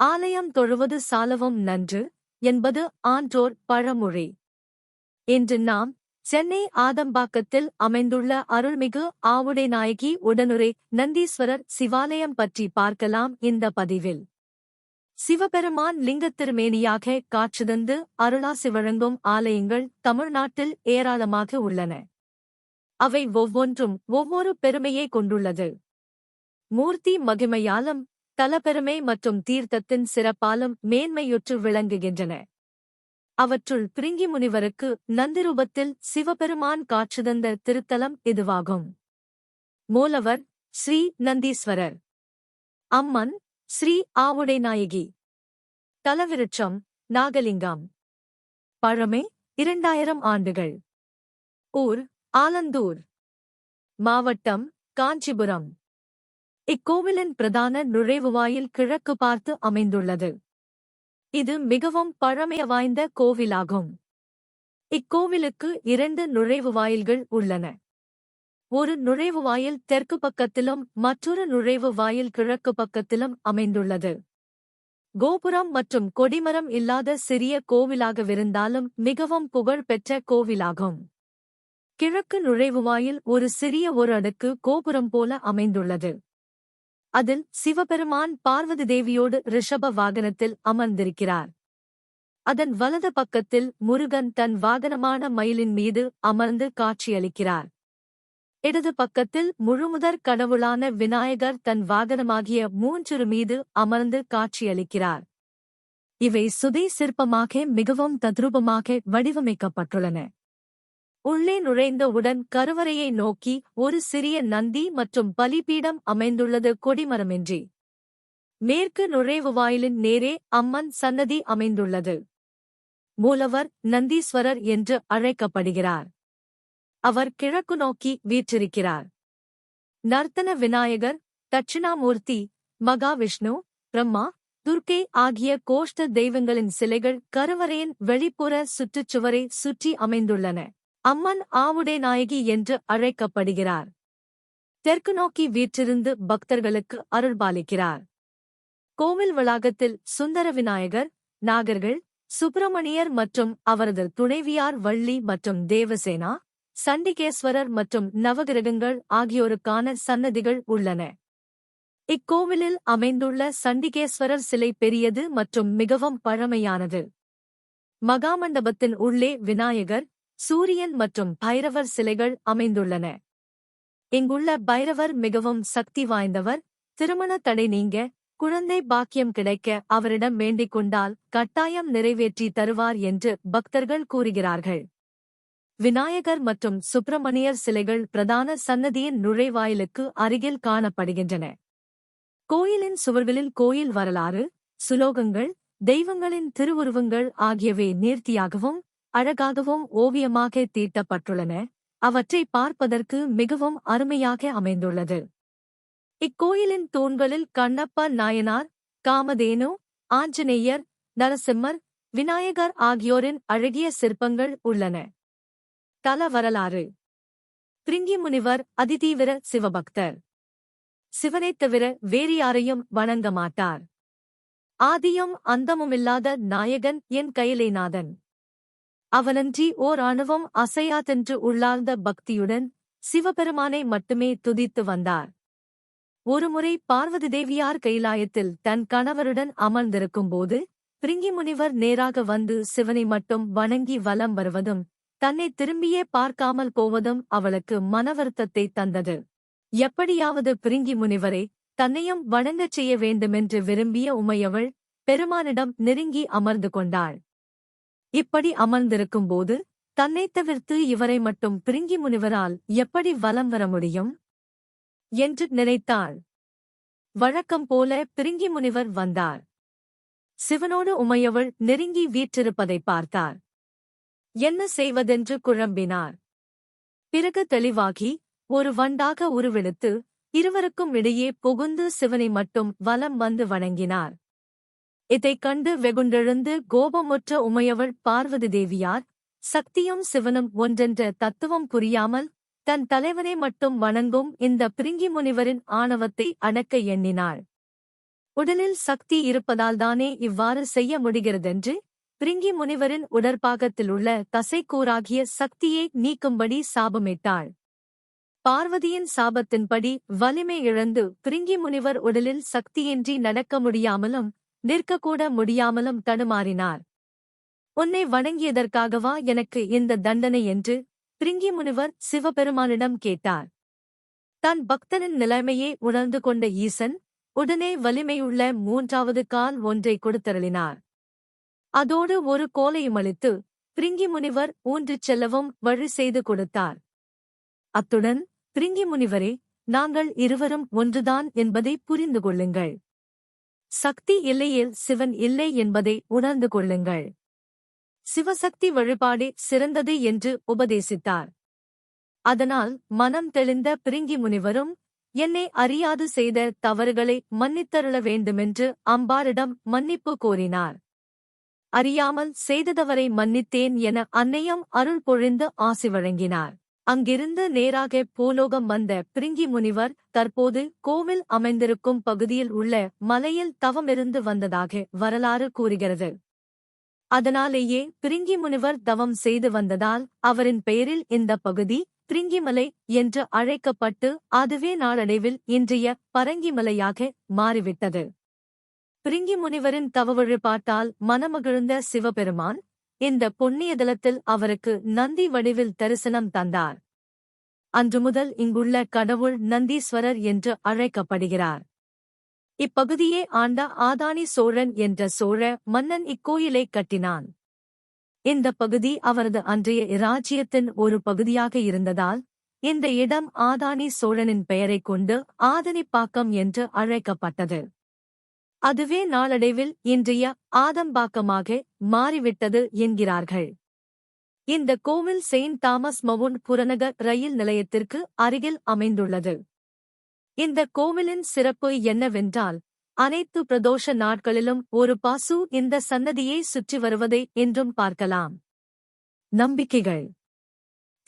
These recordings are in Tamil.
ஆலயம் தொழுவது சாலவும் நன்று என்பது ஆன்றோர் பழமொழி. இன்று நாம் சென்னை ஆதம்பாக்கத்தில் அமைந்துள்ள அருள்மிகு ஆவுடை நாயகி உடனுரை நந்தீஸ்வரர் சிவாலயம் பற்றி பார்க்கலாம் இந்த பதிவில். சிவபெருமான் லிங்கத்திருமேனியாக காட்சிதந்து அருளாசி வழங்கும் ஆலயங்கள் தமிழ்நாட்டில் ஏராளமாக உள்ளன. அவை ஒவ்வொன்றும் ஒவ்வொரு பெருமையை கொண்டுள்ளது. மூர்த்தி மகிமையாலும் தலபெருமை மற்றும் தீர்த்தத்தின் சிறப்பாலும் மேன்மையுற்று விளங்குகின்றன. அவற்றுள் பிரிங்கி முனிவருக்கு நந்திரூபத்தில் சிவபெருமான் காட்சிதந்த திருத்தலம் இதுவாகும். மூலவர் ஸ்ரீ நந்தீஸ்வரர். அம்மன் ஸ்ரீ ஆவுடை நாயகி. தலவிருட்சம் நாகலிங்கம். பழமை இரண்டாயிரம் ஆண்டுகள். ஊர் ஆலந்தூர். மாவட்டம் காஞ்சிபுரம். இக்கோவிலின் பிரதான நுழைவுவாயில் கிழக்கு பார்த்து அமைந்துள்ளது. இது மிகவும் பழமைய வாய்ந்த கோவிலாகும். இக்கோவிலுக்கு இரண்டு நுழைவு உள்ளன. ஒரு நுழைவு வாயில் தெற்கு பக்கத்திலும் மற்றொரு நுழைவு வாயில் கிழக்கு பக்கத்திலும் அமைந்துள்ளது. கோபுரம் மற்றும் கொடிமரம் இல்லாத சிறிய கோவிலாகவிருந்தாலும் மிகவும் புகழ் பெற்ற கோவிலாகும். கிழக்கு நுழைவுவாயில் ஒரு சிறிய ஒரு அடுக்கு கோபுரம் போல அமைந்துள்ளது. அதில் சிவபெருமான் பார்வதி தேவியோடு ரிஷப வாகனத்தில் அமர்ந்திருக்கிறார். அதன் வலது பக்கத்தில் முருகன் தன் வாகனமான மயிலின் மீது அமர்ந்து காட்சியளிக்கிறார். இடது பக்கத்தில் முழுமுதற் கடவுளான விநாயகர் தன் வாகனமாகிய மூன்று மீது அமர்ந்து காட்சியளிக்கிறார். இவை சுதை சிற்பமாக மிகவும் தத்ரூபமாக வடிவமைக்கப்பட்டுள்ளன. உள்ளே நுழைந்தவுடன் கருவறையை நோக்கி ஒரு சிறிய நந்தி மற்றும் பலிபீடம் அமைந்துள்ளது கொடிமரமின்றி. மேற்கு நுழைவு வாயிலின் நேரே அம்மன் சன்னதி அமைந்துள்ளது. மூலவர் நந்தீஸ்வரர் என்று அழைக்கப்படுகிறார். அவர் கிழக்கு நோக்கி வீற்றிருக்கிறார். நர்த்தன விநாயகர் தட்சிணாமூர்த்தி மகாவிஷ்ணு பிரம்மா துர்க்கை ஆகிய கோஷ்ட தெய்வங்களின் சிலைகள் கருவறையின் வெளிப்புற சுற்றுச்சுவரை சுற்றி அமைந்துள்ளன. அம்மன் ஆவுடை நாயகி என்று அழைக்கப்படுகிறார். தெற்கு நோக்கி வீற்றிருந்து பக்தர்களுக்கு அருள்பாலிக்கிறார். கோவில் வளாகத்தில் சுந்தர விநாயகர் நாகர்கள் சுப்பிரமணியர் மற்றும் அவரது துணைவியார் வள்ளி மற்றும் தேவசேனா சண்டிகேஸ்வரர் மற்றும் நவகிரகங்கள் ஆகியோருக்கான சன்னதிகள் உள்ளன. இக்கோவிலில் அமைந்துள்ள சண்டிகேஸ்வரர் சிலை பெரியது மற்றும் மிகவும் பழமையானது. மகாமண்டபத்தின் உள்ளே விநாயகர் சூரியன் மற்றும் பைரவர் சிலைகள் அமைந்துள்ளன. இங்குள்ள பைரவர் மிகவும் சக்தி வாய்ந்தவர். திருமண தடை நீங்க குழந்தை பாக்கியம் கிடைக்க அவரிடம் வேண்டிக் கொண்டால் கட்டாயம் நிறைவேற்றி தருவார் என்று பக்தர்கள் கூறுகிறார்கள். விநாயகர் மற்றும் சுப்பிரமணியர் சிலைகள் பிரதான சன்னதியின் நுழைவாயிலுக்கு அருகில் காணப்படுகின்றன. கோயிலின் சுவர்களில் கோயில் வரலாறு சுலோகங்கள் தெய்வங்களின் திருவுருவங்கள் ஆகியவை நேர்த்தியாகவும் அழகாகவும் ஓவியமாக தீட்டப்பட்டுள்ளன. அவற்றை பார்ப்பதற்கு மிகவும் அருமையாக அமைந்துள்ளது. இக்கோயிலின் தூண்களில் கண்ணப்ப நாயனார் காமதேனு ஆஞ்சநேயர் நரசிம்மர் விநாயகர் ஆகியோரின் அழகிய சிற்பங்கள் உள்ளன. தல வரலாறு. பிரிங்கி முனிவர் அதிதீவிர சிவபக்தர். சிவனைத் தவிர வேறு யாரையும் வணங்க மாட்டார். ஆதியும் அந்தமுமில்லாத நாயகன் என் கையிலேநாதன் அவனன்றி ஓர் அணுவம் அசையாதென்று உள்ளார்ந்த பக்தியுடன் சிவபெருமானை மட்டுமே துதித்து வந்தார். ஒருமுறை பார்வதி தேவியார் கைலாயத்தில் தன் கணவருடன் அமர்ந்திருக்கும்போது பிரிங்கி முனிவர் நேராக வந்து சிவனை மட்டும் வணங்கி வலம் வருவதும் தன்னை திரும்பியே பார்க்காமல் போவதும் அவளுக்கு மனவருத்தத்தை தந்தது. எப்படியாவது பிரிங்கி முனிவரை தன்னையும் வணங்கச் செய்ய வேண்டுமென்று விரும்பிய உமையவள் பெருமானிடம் நெருங்கி அமர்ந்து கொண்டாள். இப்படி அமர்ந்திருக்கும்போது தன்னைத் தவிர்த்து இவரை மட்டும் பிரிங்கி முனிவரால் எப்படி வலம் வர முடியும்? என்று நினைத்தாள். வழக்கம் போல பிரிங்கி முனிவர் வந்தார். சிவனோடு உமையவள் நெருங்கி வீற்றிருப்பதை பார்த்தார். என்ன செய்வதென்று? குழம்பினார். பிறகு தெளிவாகி ஒரு வண்டாக உருவெடுத்து இருவருக்கும் இடையே புகுந்து சிவனை மட்டும் வலம் வந்து வணங்கினார். இதைக் கண்டு வெகுண்டெழுந்து கோபமுற்ற உமையவள் பார்வதி தேவியார் சக்தியும் சிவனும் ஒன்றென்ற தத்துவம் புரியாமல் தன் தலைவனை மட்டும் வணங்கும் இந்த பிரிங்கி முனிவரின் ஆணவத்தை அடக்க எண்ணினாள். உடலில் சக்தி இருப்பதால்தானே இவ்வாறு செய்ய முடிகிறதென்று பிரிங்கி முனிவரின் உடற்பாகத்திலுள்ள தசைக்கூறாகிய சக்தியை நீக்கும்படி சாபமிட்டாள். பார்வதியின் சாபத்தின்படி வலிமை இழந்து பிரிங்கி முனிவர் உடலில் சக்தியின்றி நடக்க முடியாமலும் நிற்கக்கூட முடியாமலும் தடுமாறினார். உன்னை வணங்கியதற்காகவா எனக்கு இந்த தண்டனை? என்று பிரிங்கி முனிவர் சிவபெருமானிடம் கேட்டார். தன் பக்தனின் நிலைமையை உணர்ந்து கொண்ட ஈசன் உடனே வலிமையுள்ள மூன்றாவது கால் ஒன்றை கொடுத்தருளினார். அதோடு ஒரு கோலையும் அளித்து பிரிங்கி முனிவர் ஊன்று செல்லவும் வழி செய்து கொடுத்தார். அத்துடன் பிரிங்கி முனிவரே நாங்கள் இருவரும் ஒன்றுதான் என்பதை புரிந்து கொள்ளுங்கள். சக்தி இல்லையில் சிவன் இல்லை என்பதை உணர்ந்து கொள்ளுங்கள். சிவசக்தி வழிபாடே சிறந்தது என்று உபதேசித்தார். அதனால் மனம் தெளிந்த பிரிங்கி முனிவரும் என்னை அறியாது செய்த தவறுகளை மன்னித்தருள வேண்டுமென்று அம்பாரிடம் மன்னிப்பு கோரினார். அறியாமல் செய்ததவரை மன்னித்தேன் என அன்னையம் அருள் பொழிந்து ஆசி வழங்கினார். அங்கிருந்து நேராக பூலோகம் வந்த பிரிங்கி முனிவர் தற்போது கோவில் அமைந்திருக்கும் பகுதியில் உள்ள மலையில் தவமிருந்து வந்ததாக வரலாறு கூறுகிறது. அதனாலேயே பிரிங்கி முனிவர் தவம் செய்து வந்ததால் அவரின் பெயரில் இந்த பகுதி பிரிங்கிமலை என்று அழைக்கப்பட்டு அதுவே நாளடைவில் இன்றைய பரங்கிமலையாக மாறிவிட்டது. பிரிங்கி முனிவரின் தவ வழிபாட்டால் மனமகிழ்ந்த சிவபெருமான் இந்த புண்ணியதலத்தில் அவருக்கு நந்தி வடிவில் தரிசனம் தந்தார். அன்று முதல் இங்குள்ள கடவுள் நந்தீஸ்வரர் என்று அழைக்கப்படுகிறார். இப்பகுதியே ஆண்ட ஆதானி சோழன் என்ற சோழ மன்னன் இக்கோயிலை கட்டினான். இந்த பகுதி அவரது அன்றைய இராஜ்யத்தின் ஒரு பகுதியாக இருந்ததால் இந்த இடம் ஆதானி சோழனின் பெயரைக் கொண்டு ஆதனிப்பாக்கம் என்று அழைக்கப்பட்டது. அதுவே நாளடைவில் இன்றைய ஆதம்பாக்கமாக மாறிவிட்டது என்கிறார்கள். இந்த கோவில் செயின்ட் தாமஸ் மவுண்ட் புறநகர் ரயில் நிலையத்திற்கு அருகில் அமைந்துள்ளது. இந்த கோவிலின் சிறப்பு என்னவென்றால் அனைத்து பிரதோஷ நாட்களிலும் ஒரு பாசு இந்த சன்னதியை சுற்றி வருவதை என்றும் பார்க்கலாம். நம்பிக்கைகள்.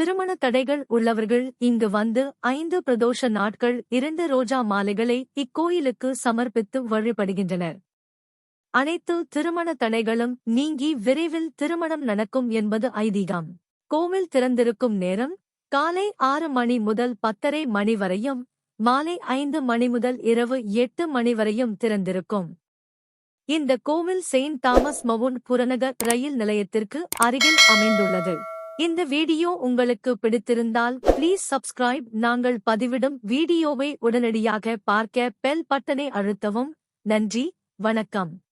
திருமண தடைகள் உள்ளவர்கள் இங்கு வந்து ஐந்து பிரதோஷ நாட்கள் இரண்டு ரோஜா மாலைகளை இக்கோயிலுக்கு சமர்ப்பித்து வழிபடுகின்றனர். அனைத்து திருமண தடைகளும் நீங்கி விரைவில் திருமணம் நடக்கும் என்பது ஐதீகம். கோவில் திறந்திருக்கும் நேரம் காலை ஆறு மணி முதல் பத்தரை மணி வரையும் மாலை ஐந்து மணி முதல் இரவு எட்டு மணி வரையும் திறந்திருக்கும். இந்த கோவில் செயின்ட் தாமஸ் மவுண்ட் புறநகர் ரயில் நிலையத்திற்கு அருகில் அமைந்துள்ளது. இந்த வீடியோ உங்களுக்கு பிடித்திருந்தால் ப்ளீஸ் சப்ஸ்கிரைப் நாங்கள் பதிவிடும் வீடியோவை உடனடியாக பார்க்க பெல் பட்டனை அழுத்தவும். நன்றி வணக்கம்.